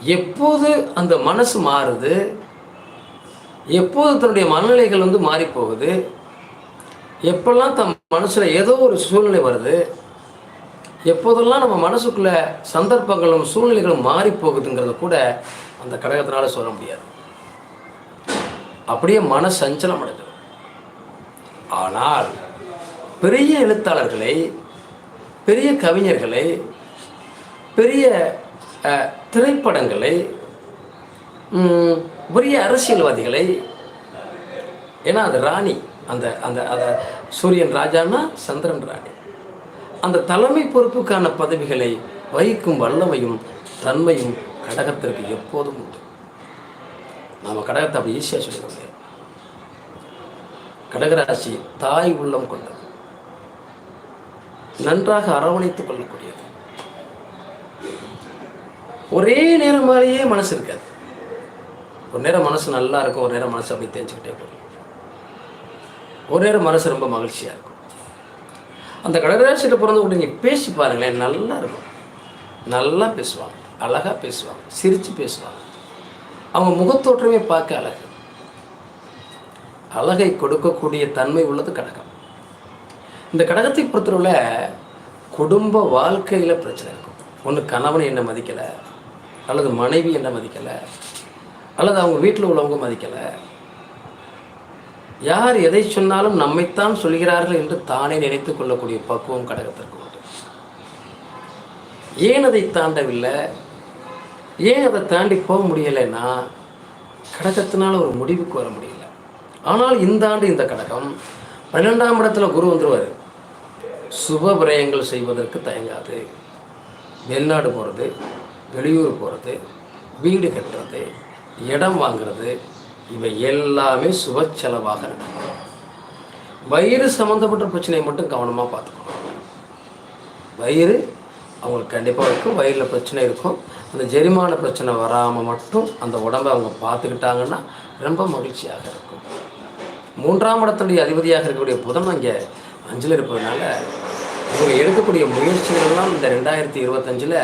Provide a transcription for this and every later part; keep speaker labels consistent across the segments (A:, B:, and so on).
A: எப்போது அந்த மனசு மாறுது? எப்போது தன்னுடைய மனநிலைகள் வந்து மாறிப்போகுது? எப்பெல்லாம் தன் மனசில் ஏதோ ஒரு சூழ்நிலை வருது? எப்போதெல்லாம் நம்ம மனசுக்குள்ள சந்தர்ப்பங்களும் சூழ்நிலைகளும் மாறி போகுதுங்கிறத கூட அந்த கடகத்தினால சொல்ல முடியாது. அப்படியே மன சஞ்சலம் அடைஞ்சிடும் ஆனால் பெரிய எழுத்தாளர்களை பெரிய கவிஞர்களை பெரிய திரைப்படங்களை பெரிய அரசியல்வாதிகளை ஏன்னா அது ராணி அந்த அந்த அந்த சூரியன் ராஜான்னா சந்திரன் ராணி. அந்த தலைமை பொறுப்புக்கான பதவிகளை வகிக்கும் வல்லமையும் தன்மையும் கடகத்திற்கு எப்போதும் உண்டு. நாம் கடகத்தை அப்படி ஈஸியாக சொல்லிட முடியாது. கடகராசி தாய் உள்ளம் கொண்டது. நன்றாக அரவணைத்துக் கொள்ளக்கூடியது. ஒரே நேரம் மாதிரியே மனசு இருக்காது. ஒரு நேரம் மனசு நல்லா இருக்கும் ஒரு நேரம் மனசு அப்படி தெரிஞ்சுக்கிட்டே போகும். ஒரு நேரம் மனசு ரொம்ப மகிழ்ச்சியாக இருக்கும். அந்த கடகராசியில் பிறந்த நீங்கள் பேசி பாருங்களேன் நல்லா இருக்கும். நல்லா பேசுவாங்க அழகாக பேசுவாங்க சிரித்து பேசுவாங்க. அவங்க முகத்தோற்றமே பார்க்க அழகு. அழகை கொடுக்கக்கூடிய தன்மை உள்ளது கடகம். இந்த கடகத்தை பொறுத்தவரையில் குடும்ப வாழ்க்கையில் பிரச்சனை இருக்கும். ஒன்று கணவன் என்ன மதிக்கலை அல்லது மனைவி என்ன மதிக்கலை அல்லது அவங்க வீட்டில் உள்ளவங்க மதிக்கலை. யார் எதை சொன்னாலும் நம்மைத்தான் சொல்கிறார்கள் என்று தானே நினைத்து கொள்ளக்கூடிய பக்குவம் கடகத்திற்கு உண்டு. ஏன் அதை தாண்டவில்லை? ஏன் அதை தாண்டி போக முடியலைன்னா கடகத்தினால் ஒரு முடிவுக்கு வர முடியல. ஆனால் இந்த ஆண்டு இந்த கடகம் பன்னெண்டாம் இடத்துல குரு வந்துருவார். சுப விரயங்கள் செய்வதற்கு தயங்காது. வெளிநாடு போகிறது வெளியூர் போகிறது வீடு கட்டுறது இடம் வாங்குறது இவை எல்லாமே சுப செலவாக நடக்கும். வயிறு சம்மந்தப்பட்ட பிரச்சனையை மட்டும் கவனமாக பார்த்துக்கணும். வயிறு அவங்களுக்கு கண்டிப்பாக இருக்கும். வயிறில் பிரச்சனை இருக்கும். அந்த ஜெரிமான பிரச்சனை வராமல் மட்டும் அந்த உடம்பை அவங்க பார்த்துக்கிட்டாங்கன்னா ரொம்ப மகிழ்ச்சியாக இருக்கும். மூன்றாம் இடத்துடைய அதிபதியாக இருக்கக்கூடிய புதன் அங்கே அஞ்சில் இருப்பதனால இவங்க எடுக்கக்கூடிய முயற்சிகள்லாம் இந்த ரெண்டாயிரத்தி இருபத்தஞ்சில்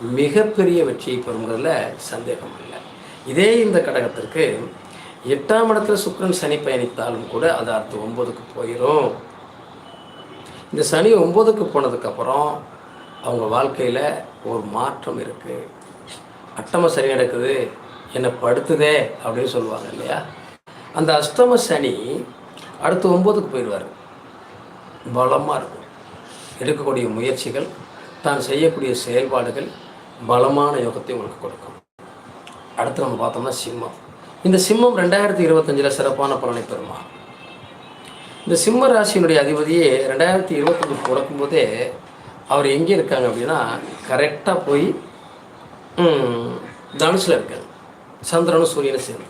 A: மிகப்பெரிய வெற்றியை பெறுங்கிறதுல சந்தேகம் இல்லை இதே இந்த கடகத்திற்கு எட்டாம் இடத்துல சுக்கரன் சனி பயணித்தாலும் கூட அது அடுத்து ஒம்பதுக்கு போயிடும் இந்த சனி ஒம்பதுக்கு போனதுக்கப்புறம் அவங்க வாழ்க்கையில் ஒரு மாற்றம் இருக்குது அட்டம சனி நடக்குது என்னை படுத்துதே அப்படின்னு சொல்லுவாங்க இல்லையா? அந்த அஷ்டம சனி அடுத்து ஒம்பதுக்கு போயிடுவார். பலமாக இருக்கும். எடுக்கக்கூடிய முயற்சிகள் தான் செய்யக்கூடிய செயல்பாடுகள் பலமான யோகத்தை உங்களுக்கு கொடுக்கும். அடுத்து நம்ம பார்த்தோம்னா சிம்மம். இந்த சிம்மம் ரெண்டாயிரத்தி இருபத்தஞ்சில் சிறப்பான பலனை பெறுமா இந்த சிம்ம ராசியினுடைய அதிபதியே ரெண்டாயிரத்தி இருபத்தஞ்சு பிறக்கும்போதே அவர் எங்கே இருக்காங்க அப்படின்னா கரெக்டாக போய் தனுஷில் இருக்காங்க சந்திரனும் சூரியனும் சேர்ந்து.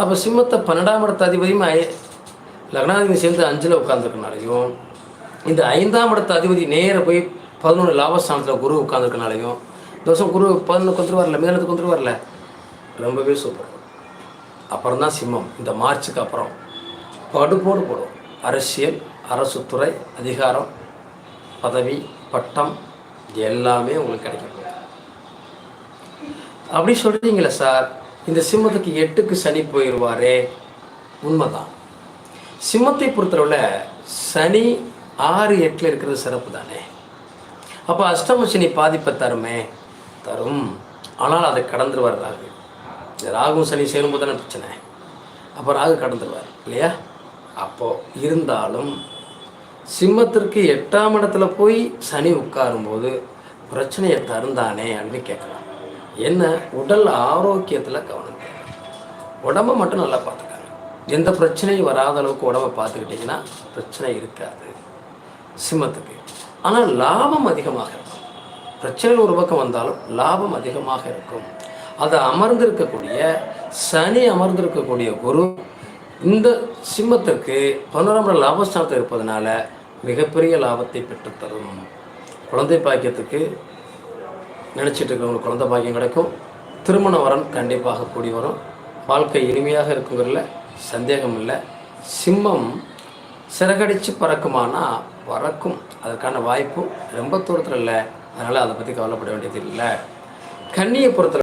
A: அப்போ சிம்மத்தை பன்னெண்டாம் இடத்த அதிபதியும் லக்னாதிபதி சேர்ந்து அஞ்சில் உட்காந்துருக்கனாலையும் இந்த ஐந்தாம் இடத்த அதிபதி நேராக போய் பதினொன்று லாபஸ்தானத்தில் குரு உட்காந்துருக்கனாலையும் தோசம் குரு பதினொன்று கொண்டு வரல மேலத்துக்கு கொண்டு வரல ரொம்பவே சூப்பர் அப்புறம் தான் சிம்மம். இந்த மார்ச்சுக்கு அப்புறம் படுப்போடு போடும் அரசியல் அரசு துறை அதிகாரம் பதவி பட்டம் எல்லாமே உங்களுக்கு கிடைக்கும். அப்படி சொல்கிறீங்களே சார் இந்த சிம்மத்துக்கு எட்டுக்கு சனி போயிடுவாரே உண்மைதான். சிம்மத்தை பொறுத்தளவில் சனி ஆறு எட்டில் இருக்கிறது சிறப்பு தானே அப்போ அஷ்டம சனி பாதிப்பை தருமே? தரும். ஆனால் அதை கடந்துருவார் ராகு. இந்த ராகும் சனி சேரும்போது தானே பிரச்சனை. அப்போ ராகு கடந்துருவார் இல்லையா? அப்போது இருந்தாலும் சிம்மத்திற்கு எட்டாம் இடத்துல போய் சனி உட்காரும்போது பிரச்சனையை தருந்தானே அப்படின்னு கேட்கலாம். என்ன? உடல் ஆரோக்கியத்தில் கவனம் உடம்பை மட்டும் நல்லா பார்த்துக்காங்க. எந்த பிரச்சனையும் வராத அளவுக்கு உடம்பை பார்த்துக்கிட்டிங்கன்னா பிரச்சனை இருக்காது சிம்மத்துக்கு. ஆனால் லாபம் அதிகமாக இருக்கும். பிரச்சனைகள் ஒரு பக்கம் வந்தாலும் லாபம் அதிகமாக இருக்கும். அதை அமர்ந்திருக்கக்கூடிய சனி அமர்ந்திருக்கக்கூடிய குரு இந்த சிம்மத்திற்கு பன்னிரம்பர லாபஸ்தானத்தில் இருப்பதனால மிகப்பெரிய லாபத்தை பெற்றுத்தரும் குழந்தை பாக்கியத்துக்கு நினச்சிட்டு இருக்கிறவங்களுக்கு குழந்தை பாக்கியம் கிடைக்கும். திருமண வரன் கண்டிப்பாக கூடி வரும். வாழ்க்கை இனிமையாக இருக்குங்கிறதுல சந்தேகம் இல்லை. சிம்மம் சிறகடிச்சு பறக்குமானா பறக்கும். அதற்கான வாய்ப்பு ரொம்ப தூரத்தில் இல்லை. அதனால் அதை பற்றி கவலைப்பட வேண்டியது இல்லை. கன்னியை பொறுத்த